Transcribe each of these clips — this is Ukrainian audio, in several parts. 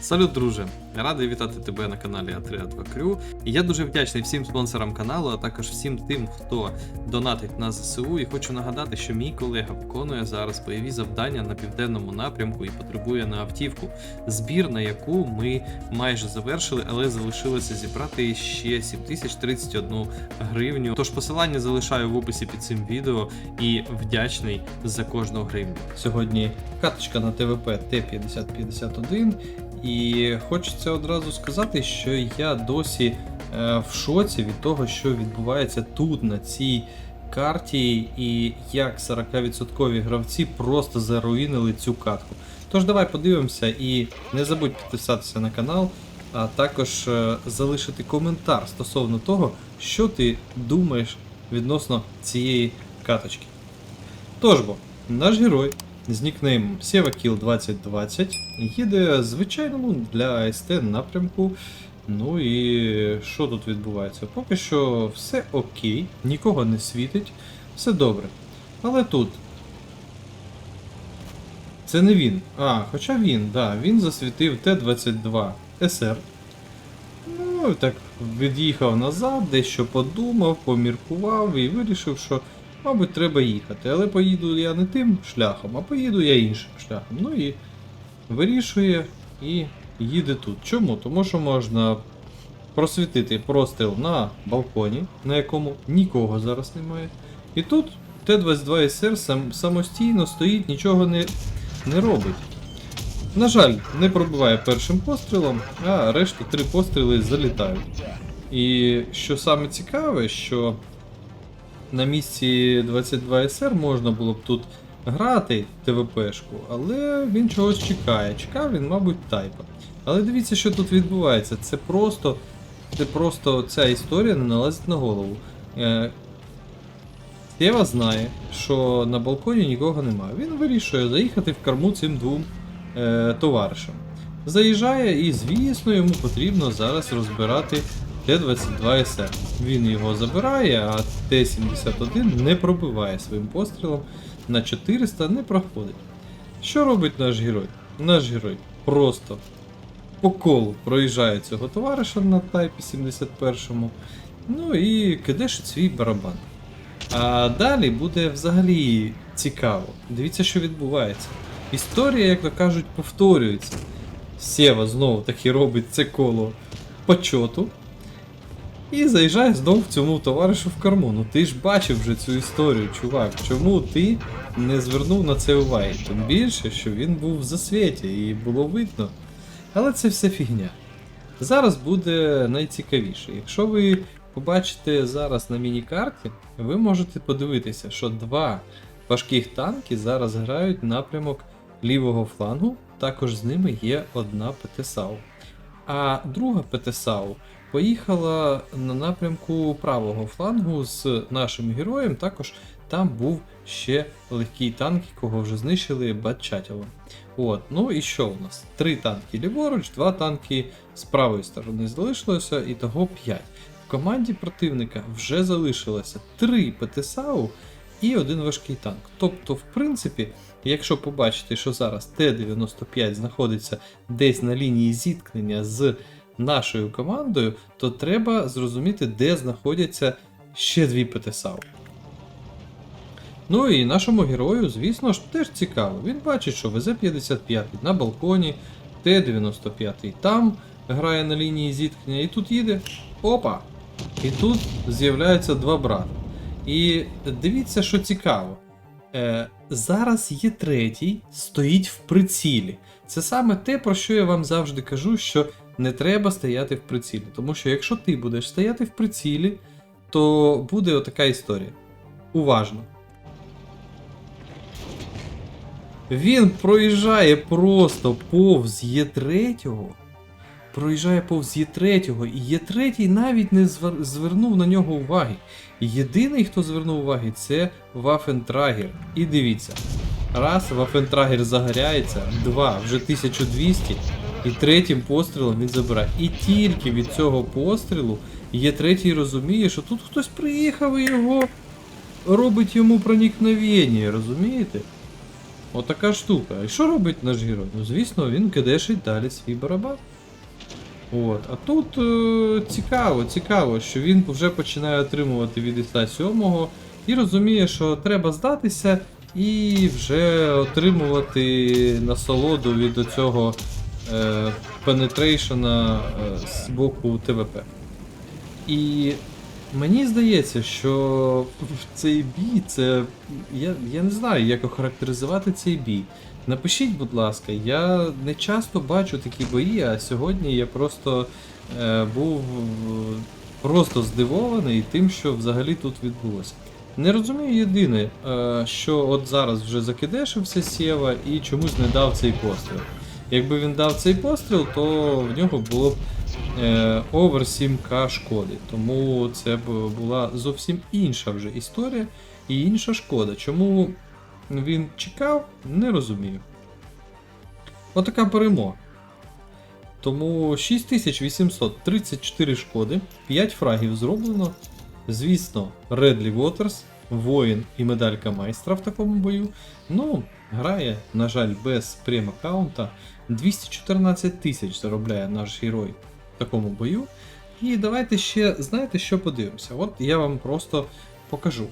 Салют, друже! Радий вітати тебе на каналі А3А2 Крю. Я дуже вдячний всім спонсорам каналу, а також всім тим, хто донатить на ЗСУ. І хочу нагадати, що мій колега виконує зараз бойові завдання на південному напрямку і потребує на автівку. Збір, на яку ми майже завершили, але залишилося зібрати ще 7031 гривню. Тож посилання залишаю в описі під цим відео і вдячний за кожну гривню. Сьогодні карточка на ТВП Т5051. І хочеться одразу сказати, що я досі е, в шоці від того, що відбувається тут, на цій карті, і як 40% гравці просто заруїнили цю катку. Тож давай подивимося і не забудь підписатися на канал, а також е, залишити коментар стосовно того, що ти думаєш відносно цієї каточки. Тож бо, наш герой з нікнеймом SevaKill2020 їде звичайному для АСТ напрямку. Ну і що тут відбувається? Поки що все окей, нікого не світить, все добре. Але тут. Це не він. А, хоча він, да, він засвітив Т-22 СР. Ну, так від'їхав назад, дещо подумав, поміркував і вирішив, що Мабуть, треба їхати, але поїду я не тим шляхом, а поїду я іншим шляхом. Ну і вирішує і їде тут. Чому? Тому що можна просвітити простріл на балконі, на якому нікого зараз немає. І тут Т-22СР сам, самостійно стоїть, нічого не, не робить. На жаль, не пробиває першим пострілом, а решта три постріли залітають. І що саме цікаве, що на місці 22SR можна було б тут грати ТВПшку, але він чогось чекає. Чекав він, мабуть, тайпа. Але дивіться, що тут відбувається. Це просто це просто ця історія не налазить на голову. Е, знає, що на балконі нікого немає. Він вирішує заїхати в корму цим двом е, товаришам. Заїжджає і, звісно, йому потрібно зараз розбирати Т-22СР. Він його забирає, а Т-71 не пробиває своїм пострілом на 400 не проходить. Що робить наш герой? Наш герой просто по колу проїжджає цього товариша на тайпі 71-му. Ну і кидешить свій барабан. А далі буде взагалі цікаво. Дивіться, що відбувається. Історія, як то кажуть, повторюється. Сєва знову таки робить це коло почоту. І заїжджає знов цьому товаришу в корму. Ну ти ж бачив вже цю історію, чувак. Чому ти не звернув на це уваги? Тим більше, що він був в засвіті і було видно. Але це все фігня. Зараз буде найцікавіше. Якщо ви побачите зараз на міні-карті, ви можете подивитися, що два важких танки зараз грають напрямок лівого флангу, також з ними є одна ПТСАУ. А друга ПТСАУ поїхала на напрямку правого флангу з нашим героєм. Також там був ще легкий танк, якого вже знищили Батчатєво. От, ну і що у нас? Три танки ліворуч, два танки з правої сторони залишилося, і того 5. В команді противника вже залишилося 3 ПТСАУ і один важкий танк. Тобто, в принципі, якщо побачите, що зараз Т-95 знаходиться десь на лінії зіткнення з нашою командою, то треба зрозуміти, де знаходяться ще дві ПТСАУ. Ну і нашому герою, звісно ж, теж цікаво. Він бачить, що ВЗ-55 на балконі, Т-95 там грає на лінії зіткнення, і тут їде. Опа! І тут з'являються два брати. І дивіться, що цікаво. Е, Зараз є третій, стоїть в прицілі. Це саме те, про що я вам завжди кажу, що не треба стояти в прицілі. Тому що якщо ти будеш стояти в прицілі, то буде отака історія. Уважно. Він проїжджає просто повз Є3, проїжджає повз Є3, і Є3 навіть не звер- звернув на нього уваги. Єдиний, хто звернув уваги, це Вафентрагер. І дивіться. Раз, Вафентрагер загоряється, два, вже 1200, і третім пострілом він забирає. І тільки від цього пострілу є третій розуміє, що тут хтось приїхав і його робить йому проникновення, розумієте? Отака штука. І що робить наш герой? Ну, звісно, він кидешить далі свій барабан. От. А тут е, цікаво, цікаво, що він вже починає отримувати від Іса 7 і розуміє, що треба здатися і вже отримувати насолоду від цього е, пенетрейшена е, з боку ТВП. І мені здається, що цей бій це. Я, я не знаю, як охарактеризувати цей бій. Напишіть, будь ласка, я не часто бачу такі бої, а сьогодні я просто е, був просто здивований тим, що взагалі тут відбулося. Не розумію єдине, е, що от зараз вже закидешився Сєва і чомусь не дав цей постріл. Якби він дав цей постріл, то в нього було б е, over 7к шкоди. Тому це б була зовсім інша вже історія і інша шкода. Чому він чекав, не розумію. Отака перемога. Тому 6834 шкоди, 5 фрагів зроблено. Звісно, Редлі Waters, воїн і медалька майстра в такому бою. Ну, грає, на жаль, без прем-аккаунта. 214 тисяч заробляє наш герой в такому бою. І давайте ще, знаєте, що подивимося? От я вам просто покажу.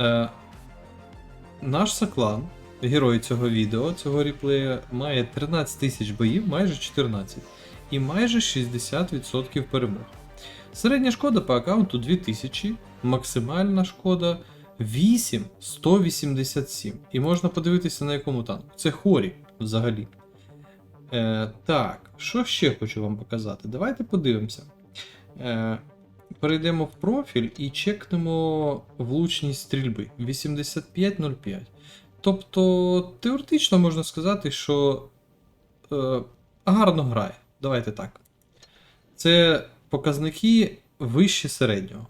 Е, наш Саклан, герой цього відео, цього реплея, має 13 тисяч боїв, майже 14, і майже 60% перемог. Середня шкода по аккаунту 2000, максимальна шкода 8187. І можна подивитися на якому танку. Це хорі взагалі. Е, так, що ще хочу вам показати? Давайте подивимося. Е, перейдемо в профіль і чекнемо влучність стрільби 85.05. Тобто, теоретично можна сказати, що е, гарно грає. Давайте так. Це показники вище середнього.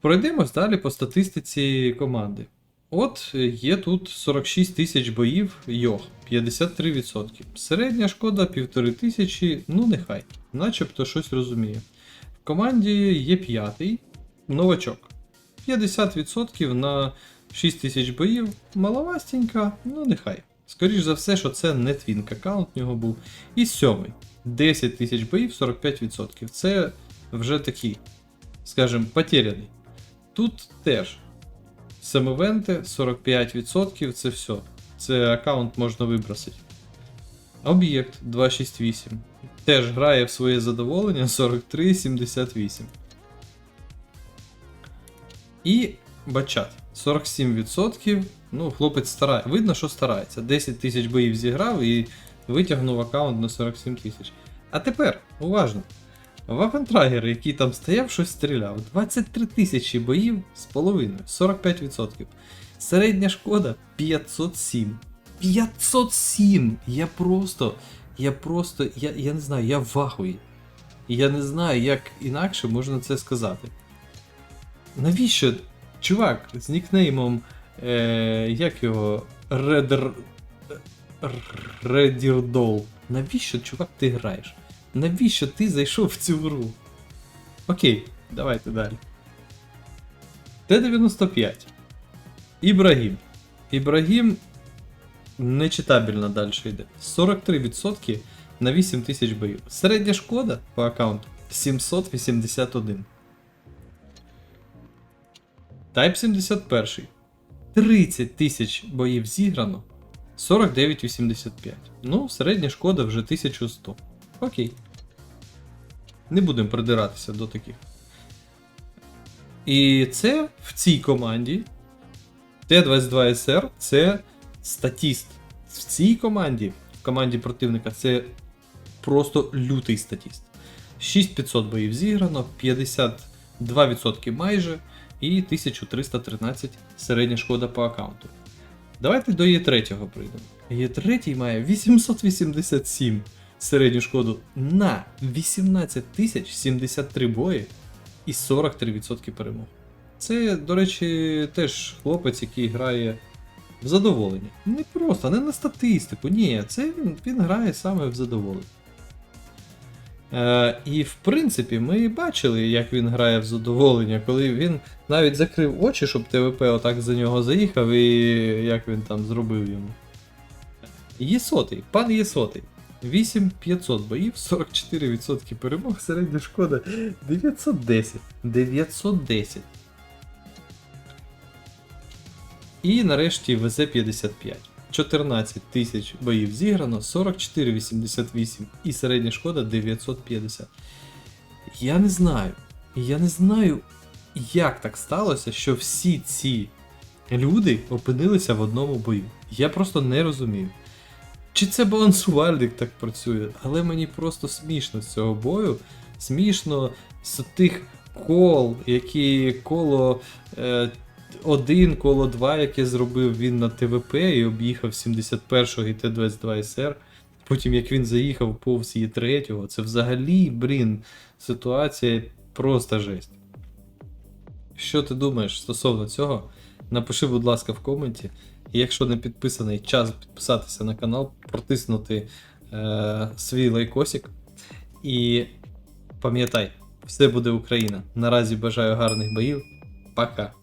Пройдемось далі по статистиці команди. От є тут 46 тисяч боїв Йох, 53%. Середня шкода 1500, ну нехай, начебто щось розуміє. В команді є п'ятий новачок. 50% на 6 тисяч боїв, маловастенька, ну нехай. Скоріш за все, що це не твінк аккаунт в нього був. І сьомий. 10 тисяч боїв, 45%. Це вже такий, скажімо, потеряний. Тут теж Семивенти 45%, це все. Це аккаунт можна вибросити. Об'єкт 268. Теж грає в своє задоволення 43,78. І бачат 47%. Ну, хлопець старає. Видно, що старається. 10 тисяч боїв зіграв і витягнув аккаунт на 47 тисяч. А тепер, уважно. Вафентрагер, який там стояв, щось стріляв. 23 тисячі боїв з половиною, 45%. Середня шкода 507. 507! Я просто. Я просто. Я, я не знаю, я в ахуї. Я не знаю, як інакше можна це сказати. Навіщо чувак з нікнеймом. Е, як його. Редер. Редірдол. Навіщо, чувак, ти граєш? Навіщо ти зайшов в цю гру? Окей, давайте далі. Т-95. Ібрагім. Ібрагім нечитабельно далі йде. 43% на 8000 боїв. Середня шкода по аккаунту 781. Type 71. 30 тисяч боїв зіграно. 49,85. Ну, середня шкода вже 1100. Окей. Не будемо придиратися до таких. І це в цій команді. Т-22СР це статіст. В цій команді, в команді противника, це просто лютий статіст. 6500 боїв зіграно, 52% майже і 1313 середня шкода по аккаунту. Давайте до Є3 прийдемо. Є3 має 887 середню шкоду на 18 тисяч 73 бої і 43% перемог. Це, до речі, теж хлопець, який грає в задоволення. Не просто, не на статистику, ні, це він, він грає саме в задоволення. Е, і в принципі, ми бачили, як він грає в задоволення, коли він навіть закрив очі, щоб ТВП отак за нього заїхав, і як він там зробив йому. Єсотий, пан Єсотий. 8500 боїв, 44% перемог, середня шкода 910. 910. І нарешті ВЗ-55. 14 тисяч боїв зіграно, 44,88 і середня шкода 950. Я не знаю. Я не знаю, як так сталося, що всі ці люди опинилися в одному бою. Я просто не розумію. Чи це балансувальник так працює, але мені просто смішно з цього бою. Смішно з тих кол, які коло е, 1, коло 2, яке зробив він на ТВП і об'їхав 71-го і Т-22 СР. Потім як він заїхав повз її третього, це взагалі, блін, ситуація просто жесть. Що ти думаєш стосовно цього? Напиши, будь ласка, в коменті. І якщо не підписаний, час підписатися на канал, протиснути е, свій лайкосик. І пам'ятай, все буде Україна. Наразі бажаю гарних боїв. Пока.